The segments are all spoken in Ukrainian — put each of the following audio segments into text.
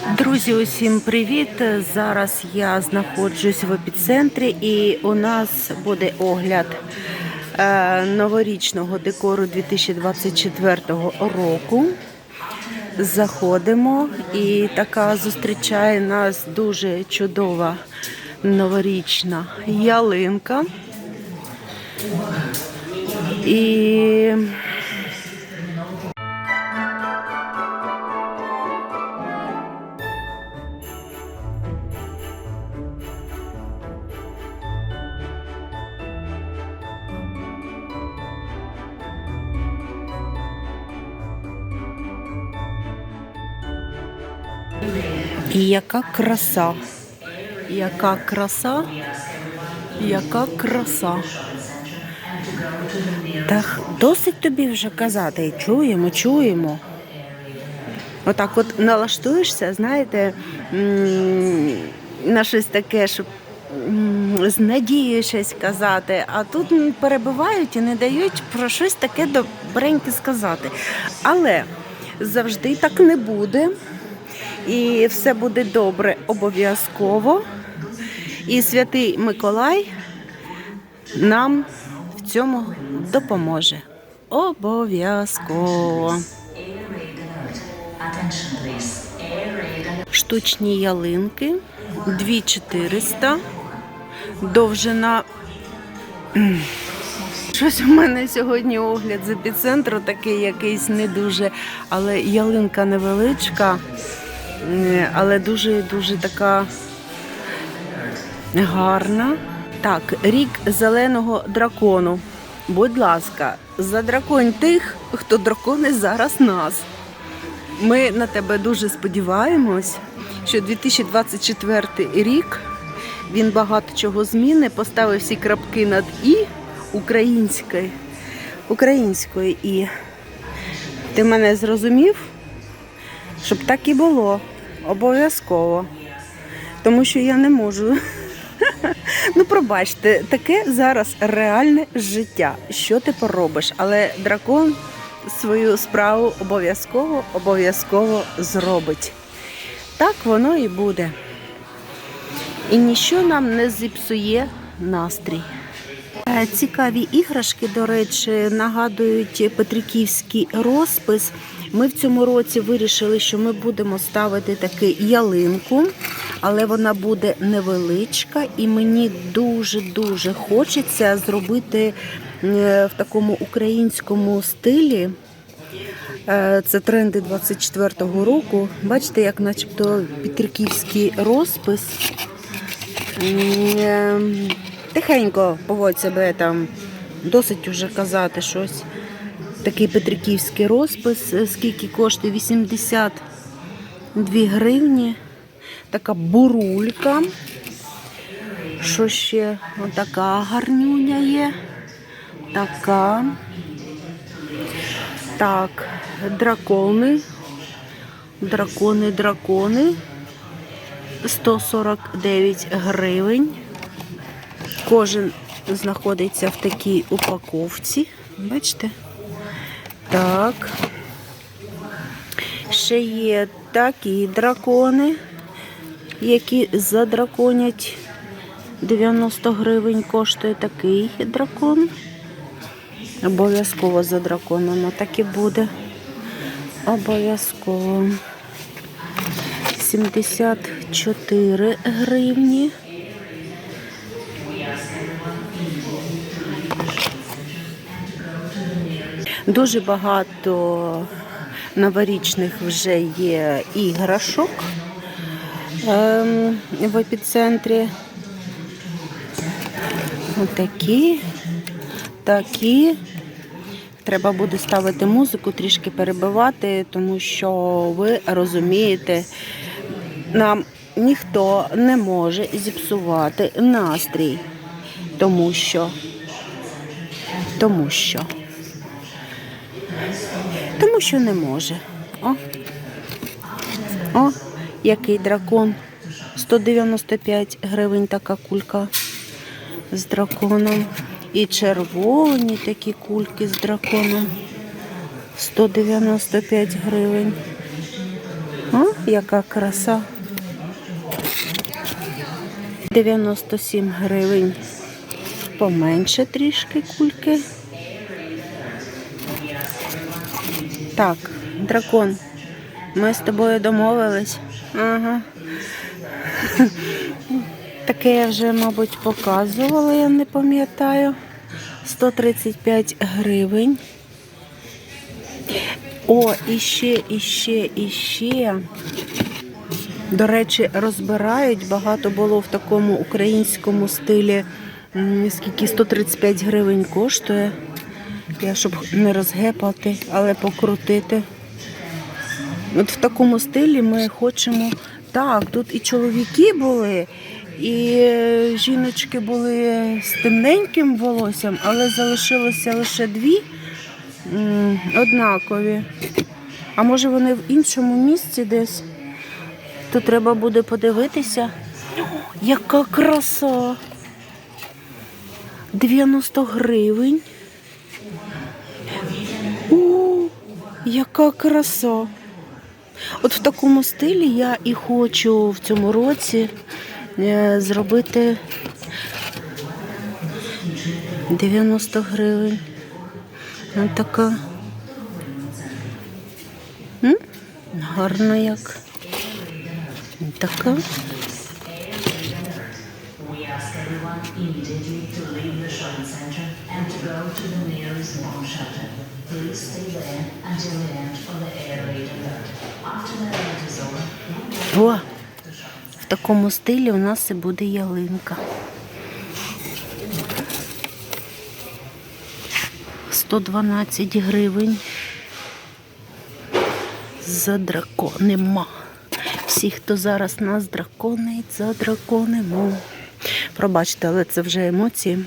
Друзі, усім привіт! Зараз я знаходжусь в епіцентрі і у нас буде огляд е, новорічного декору 2024 року. Заходимо і така зустрічає нас дуже чудова новорічна ялинка. І І яка краса. Яка краса, яка краса. Та досить тобі вже казати. Чуємо, чуємо. Отак от налаштуєшся, знаєте, на щось таке, щоб з надією щось казати, а тут м, перебивають і не дають про щось таке добреньке сказати. Але завжди так не буде. І все буде добре обов'язково. І святий Миколай нам в цьому допоможе. Обов'язково. Штучні ялинки 2400. Довжина. Щось у мене сьогодні огляд з епіцентру такий якийсь не дуже, але ялинка невеличка, але дуже дуже така гарна. Так, рік зеленого дракону. Будь ласка, задраконь тих, хто дракони зараз нас. Ми на тебе дуже сподіваємось, що 2024 рік він багато чого зміни, поставив всі крапки над і української. Української і. Ти мене зрозумів? Щоб так і було. Обов'язково. Тому що я не можу. Ну, пробачте, таке зараз реальне життя. Що ти поробиш? Але дракон свою справу обов'язково, обов'язково зробить. Так воно і буде. І ніщо нам не зіпсує настрій. Е, Цікаві іграшки, до речі, нагадують петриківський розпис. Ми в цьому році вирішили, що ми будемо ставити таку ялинку, але вона буде невеличка, і мені дуже-дуже хочеться зробити е, в такому українському стилі. Е, Це тренди 24-го року. Бачите, як начебто петриківський розпис. Е, Тихенько поводь себе там, досить уже казати щось. Такий петриківський розпис, е, скільки коштує 82 гривні. Така бурулька. Що ще? Отака гарнюня є. Така. Так, дракони. Дракони, дракони. 149 гривень. Кожен знаходиться в такій упаковці. Бачите? Так. Ще є такі дракони, які задраконять 90 гривень коштує такий дракон. Обов'язково задраконено так і буде. Обов'язково. 74 гривні. Дуже багато новорічних вже є іграшок ем, в епіцентрі. Отакі, такі. Треба буде ставити музику, трішки перебивати, тому що ви розумієте, нам ніхто не може зіпсувати настрій, тому що, тому що. Тому що не може. О, О який дракон. 195 гривень така кулька з драконом. І червоні такі кульки з драконом. 195 гривень. О? яка краса. 97 гривень. Поменше трішки кульки. Так, дракон. Ми з тобою домовились. Ага. Таке я вже, мабуть, показувала, я не пам'ятаю. 135 гривень. О, іще, іще, іще. До речі, розбирають. Багато було в такому українському стилі. Скільки 135 гривень коштує. Я щоб не розгепати, але покрутити. От в такому стилі ми хочемо. Так, тут і чоловіки були, і жіночки були з темненьким волоссям, але залишилося лише дві однакові. А може вони в іншому місці десь? То треба буде подивитися. Яка краса! 90 гривень. Яка краса! От в такому стилі я і хочу в цьому році е, зробити 90 гривень. Ось така. М? Гарно як. Така. To leave the shopping center and to go to the nearest bomb shelter. Please stay there until the end of the air raid alert. After the alert is over, go в такому стилі у нас і буде ялинка. 112 гривень. За драконимо. Всі, хто зараз нас драконить, задраконимо. Пробачте, але це вже емоції.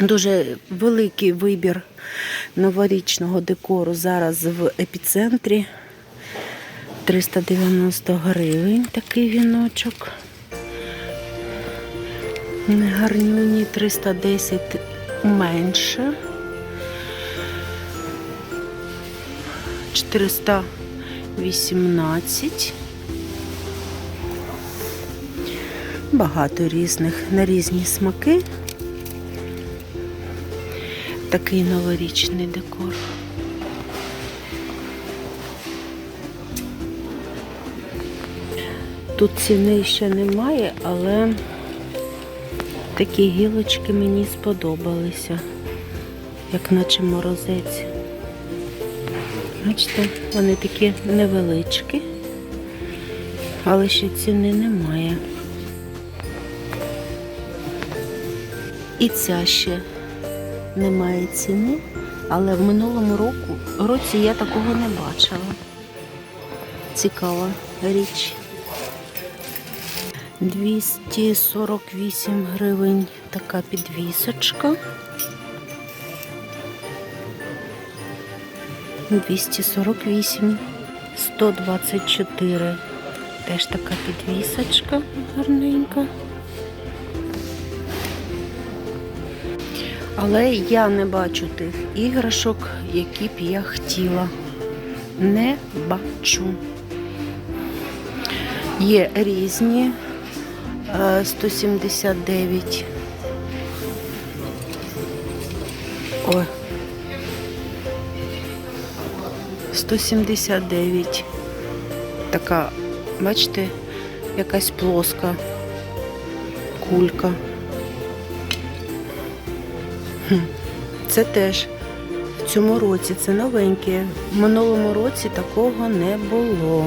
Дуже великий вибір новорічного декору зараз в епіцентрі. 390 гривень такий віночок. Гарнюні 310 менше. 418. Багато різних на різні смаки. Такий новорічний декор. Тут ціни ще немає, але такі гілочки мені сподобалися, як наче морозець. Бачите, вони такі невеличкі, але ще ціни немає. І ця ще немає ціни, але в минулому року, році я такого не бачила. Цікава річ. 248 гривень така підвісочка. 248, 124. Теж така підвісочка гарненька. Але я не бачу тих іграшок, які б я хотіла. Не бачу. Є різні. Е, 179. Ой. 179. Така, бачите, якась плоска кулька. Це теж в цьому році це новеньке. В минулому році такого не було.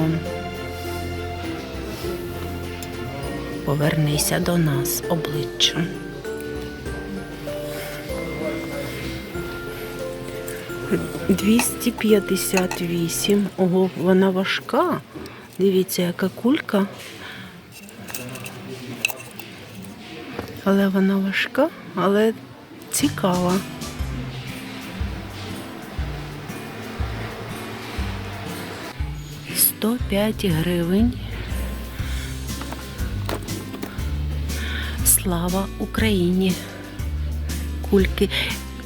Повернися до нас обличчям. Двісті п'ятдесят вісім. Ого, вона важка. Дивіться, яка кулька. Але вона важка, але цікава. Сто п'ять гривень. Слава Україні! Кульки.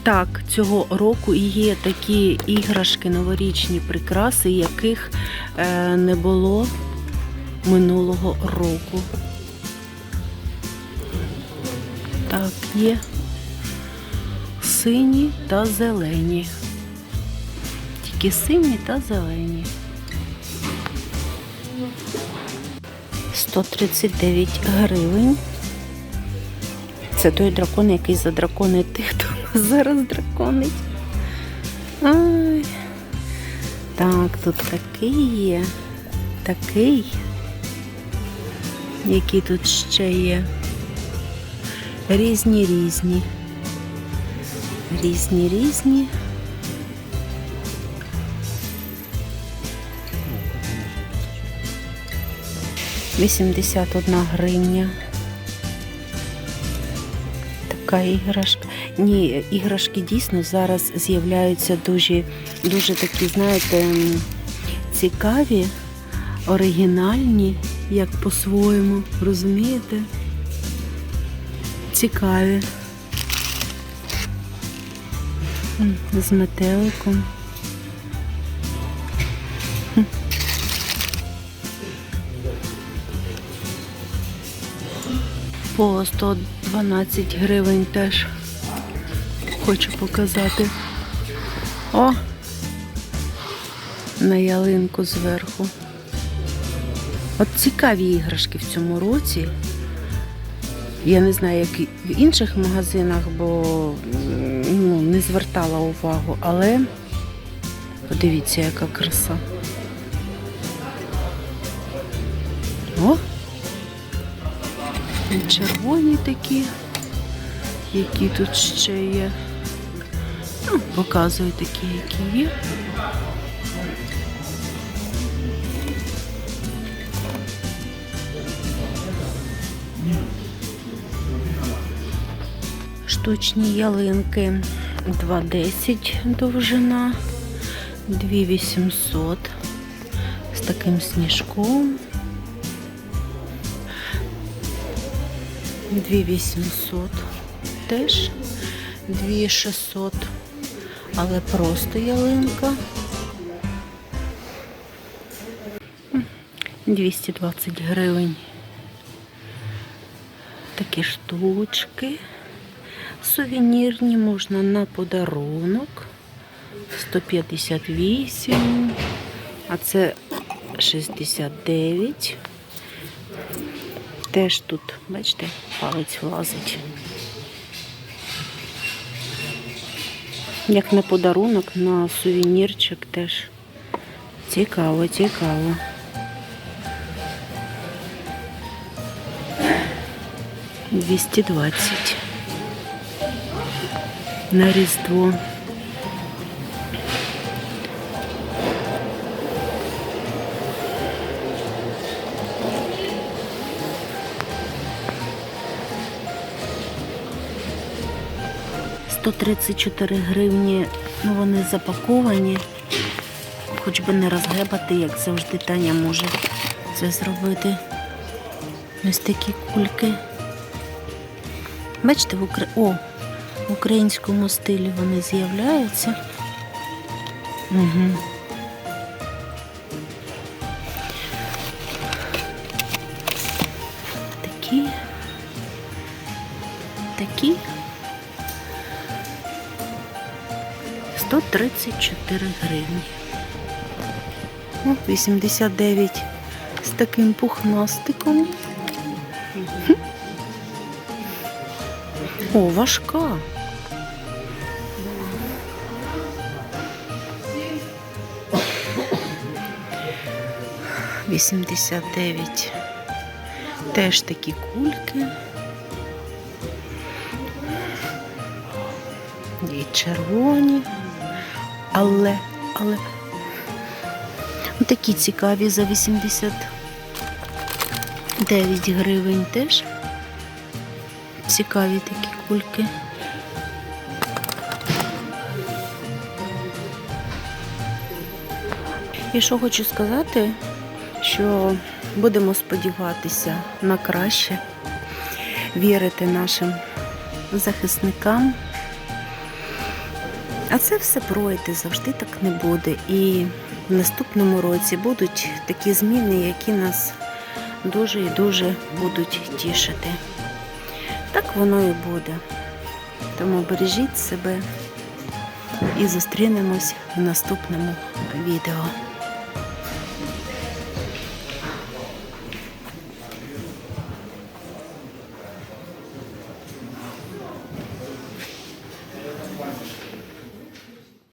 Так, цього року є такі іграшки новорічні прикраси, яких е, не було минулого року. Так, є сині та зелені. Тільки сині та зелені. 139 гривень. Це той дракон, який задраконить тих, хто зараз драконить. Ай. Так, тут такий є. Такий. Які тут ще є. Різні різні. Різні різні. Вісімдесят одна гривня. Така іграшка. Ні, іграшки дійсно зараз з'являються дуже, дуже такі, знаєте, цікаві, оригінальні, як по-своєму, розумієте? Цікаві. З метеликом. По 112 гривень теж хочу показати. О! На ялинку зверху. От цікаві іграшки в цьому році. Я не знаю, як в інших магазинах, бо не звертала увагу, але подивіться, яка краса. О! Червоні такі, які тут ще є. Ну, показую такі, які є. Штучні ялинки 2,10 довжина, 2,800 з таким сніжком. 2800 теж 2600, але просто ялинка. М, 220 гривень. Такі штучки. Сувенірні можна на подарунок. 158, а це 69. Теж тут, бачите, палець влазить. Як на подарунок, на сувенірчик теж. Цікаво, цікаво. Двісті двадцять. На Різдво. Сто тридцять чотири гривні, ну вони запаковані. Хоч би не розгребати, як завжди Таня може це зробити. Ось такі кульки. Бачите, в Укра... В українському стилі вони з'являються. Угу. Такі. Такі. 134 гривні. О, 89 з таким пухнастиком. О, важка. Вісімдесят дев'ять. Теж такі кульки. І червоні. Але, але ну, такі цікаві за 89 гривень теж. Цікаві такі кульки. І що хочу сказати, що будемо сподіватися на краще, вірити нашим захисникам. А це все пройде, завжди так не буде. І в наступному році будуть такі зміни, які нас дуже і дуже будуть тішити. Так воно і буде. Тому бережіть себе і зустрінемось в наступному відео.